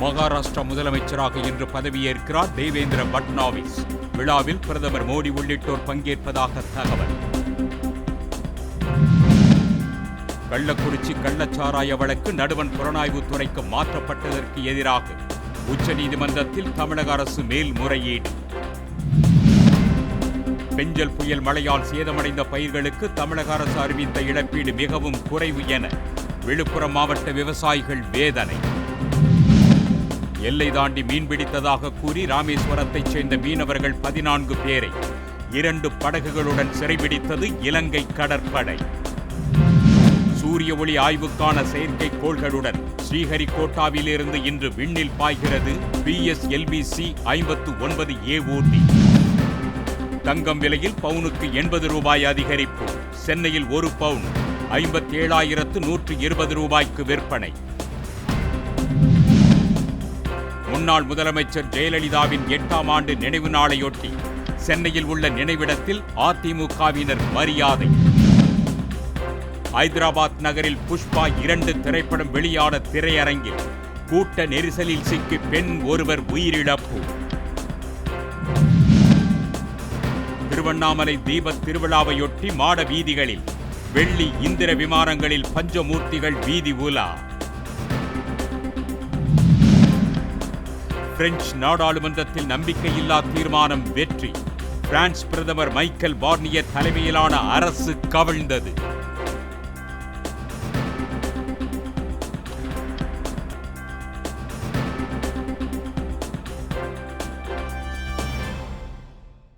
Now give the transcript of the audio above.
மகாராஷ்டிரா முதலமைச்சராக இன்று பதவியேற்கிறார் தேவேந்திர பட்னாவிஸ். விழாவில் பிரதமர் மோடி உள்ளிட்டோர் பங்கேற்பதாக தகவல். கள்ளக்குறிச்சி கள்ளச்சாராய வழக்கு நடுவன் புலனாய்வுத் துறைக்கு மாற்றப்பட்டதற்கு எதிராக உச்சநீதிமன்றத்தில் தமிழக அரசு மேல்முறையீடு. பெஞ்சல் புயல் மழையால் சேதமடைந்த பயிர்களுக்கு தமிழக அரசு அறிவித்த இழப்பீடு மிகவும் குறைவு என விழுப்புரம் மாவட்ட விவசாயிகள் வேதனை. எல்லை தாண்டி மீன்பிடித்ததாக கூறி ராமேஸ்வரத்தைச் சேர்ந்த மீனவர்கள் பதினான்கு பேரை இரண்டு படகுகளுடன் சிறைபிடித்தது இலங்கை கடற்படை. சூரிய ஒளி ஆய்வுக்கான செயற்கைக்கோள்களுடன் ஸ்ரீஹரிகோட்டாவிலிருந்து இன்று விண்ணில் பாய்கிறது பிஎஸ்எல்பிசி ஐம்பத்து ஒன்பது ஏ தங்கம் விலையில் பவுனுக்கு எண்பது ரூபாய் அதிகரிப்பு. சென்னையில் ஒரு பவுன் ஐம்பத்தி ஏழாயிரத்து நூற்று இருபது ரூபாய்க்கு விற்பனை. முன்னாள் முதலமைச்சர் ஜெயலலிதாவின் எட்டாம் ஆண்டு நினைவு நாளையொட்டி சென்னையில் உள்ள நினைவிடத்தில் அதிமுகவினர் மரியாதை. ஐதராபாத் நகரில் புஷ்பா இரண்டு திரைப்படம் வெளியான திரையரங்கில் கூட்ட நெரிசலில் சிக்கி பெண் ஒருவர் உயிரிழப்பு. திருவண்ணாமலை தீப திருவிழாவையொட்டி மாட வீதிகளில் வெள்ளி இந்திர விமானங்களில் பஞ்சமூர்த்திகள் வீதி உலா பிரெஞ்சு நாடாளுமன்றத்தில் நம்பிக்கையில்லா தீர்மானம் வெற்றி. பிரான்ஸ் பிரதமர் மைக்கேல் பார்னியர் தலைமையிலான அரசு கவிழ்ந்தது.